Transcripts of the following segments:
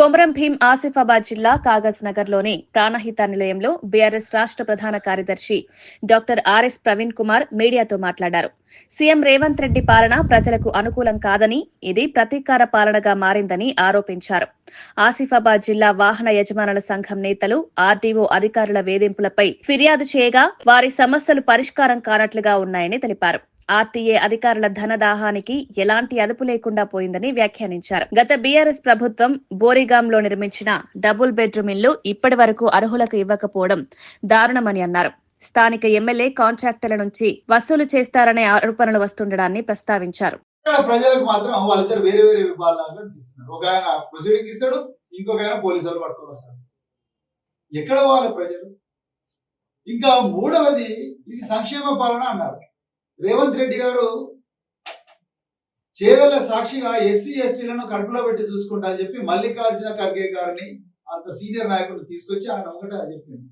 కొమరం భీం ఆసిఫాబాద్ జిల్లా కాగజ్ నగర్లోని ప్రాణహిత నిలయంలో బీఆర్ఎస్ రాష్ట్ర ప్రధాన కార్యదర్శి డాక్టర్ ఆర్ఎస్ ప్రవీణ్ కుమార్ మీడియాతో మాట్లాడారు. సీఎం రేవంత్ రెడ్డి పాలన ప్రజలకు అనుకూలం కాదని ఇది ప్రతీకార పాలనగా మారిందని ఆరోపించారు. ఆసిఫాబాద్ జిల్లా వాహన యజమానుల సంఘం నేతలు ఆర్డీఓ అధికారుల వేధింపులపై ఫిర్యాదు చేయగా వారి సమస్యలు పరిష్కారం కానట్లుగా ఉన్నాయని తెలిపారు. ఆర్టీఏ అధికారుల ధనదాహానికి ఎలాంటి అదుపు లేకుండా పోయిందని వ్యాఖ్యానించారు. గత బీఆర్ఎస్ ప్రభుత్వం బోరిగాంలో నిర్మించిన డబుల్ బెడ్రూమ్ ఇల్లు ఇప్పటి వరకు అర్హులకు ఇవ్వకపోవడం దారుణమని అన్నారు. స్థానిక ఎమ్మెల్యే కాంట్రాక్టర్ల నుంచి వసూలు చేస్తారనే ఆరోపణలు వస్తుండడాన్ని ప్రస్తావించారు. ప్రజలకు మాత్రం వాళ్ళిద్దరు వేరే వేరే విభాగాలుగా ఇస్తున్నారు ఒక ఆయన ప్రొసీడింగ్ ఇస్తాడు ఇంకొక ఆయన పోలీసు వాళ్ళు పట్టుకొని వస్తారు. ఎక్కడ పోవాలి ప్రజలు? ఇంకా మూడవది ఇది సంక్షేమ పాలన అన్నారు. రేవంత్ రెడ్డి గారు చేవెళ్ళ సాక్షిగా ఎస్సీ ఎస్టీలను కడుపులో పెట్టి చూసుకుంటా అని చెప్పి మల్లికార్జున ఖర్గే గారిని అంత సీనియర్ నాయకుడు తీసుకొచ్చి ఆయన ఒకటే చెప్పింది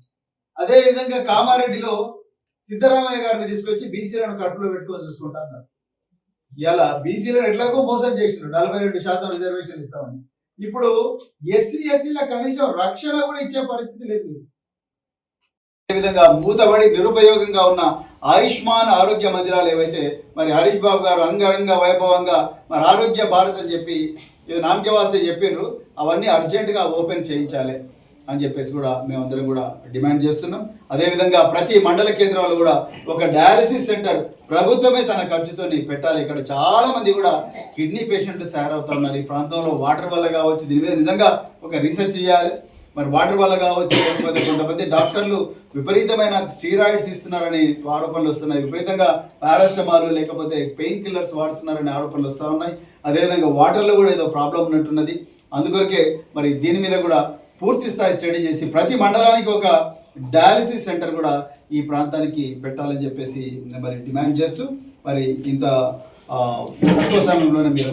అదే విధంగా కామారెడ్డిలో సిద్ధరామయ్య గారిని తీసుకొచ్చి బీసీలను కడుపులో పెట్టుకొని చూసుకుంటా అన్నారు. ఇలా బీసీలను ఎట్లాగో మోసం చేసిండ్రు నలభై రెండు శాతం రిజర్వేషన్ ఇస్తామని. ఇప్పుడు ఎస్సీ ఎస్టీల కనీసం రక్షణ కూడా ఇచ్చే పరిస్థితి లేదు. విధంగా మూతబడి నిరుపయోగంగా ఉన్న ఆయుష్మాన్ ఆరోగ్య మందిరాలు ఏవైతే మరి హరీష్ బాబు గారు అంగరంగ వైభవంగా మరి ఆరోగ్య భారత్ అని చెప్పి ఇది నామకేవాస్తే చెప్పిండ్రు అవన్నీ అర్జెంటుగా ఓపెన్ చేయించాలి అని చెప్పేసి కూడా మేమందరం కూడా డిమాండ్ చేస్తున్నాం. అదేవిధంగా ప్రతి మండల కేంద్రంలో కూడా ఒక డయాలసిస్ సెంటర్ ప్రభుత్వమే తన ఖర్చుతో పెట్టాలి. ఇక్కడ చాలా మంది కూడా కిడ్నీ పేషెంట్లు తయారవుతా ఉన్నారు. ఈ ప్రాంతంలో వాటర్ వల్ల కావచ్చు దీని మీద నిజంగా ఒక రీసెర్చ్ చేయాలి. మరి వాటర్ వల్ల కావచ్చు లేకపోతే కొంతమంది డాక్టర్లు విపరీతమైన స్టీరాయిడ్స్ ఇస్తున్నారని ఆరోపణలు వస్తున్నాయి. విపరీతంగా పారాస్టమాల్ లేకపోతే పెయిన్ కిల్లర్స్ వాడుతున్నారని ఆరోపణలు వస్తూ ఉన్నాయి. అదేవిధంగా వాటర్లో కూడా ఏదో ప్రాబ్లం ఉన్నట్టున్నది. అందుకొరకే మరి దీని మీద కూడా పూర్తి స్థాయి స్టడీ చేసి ప్రతి మండలానికి ఒక డయాలసిస్ సెంటర్ కూడా ఈ ప్రాంతానికి పెట్టాలని చెప్పేసి మరి డిమాండ్ చేస్తూ మరి ఇంత తక్కువ సమయంలోనే మీరు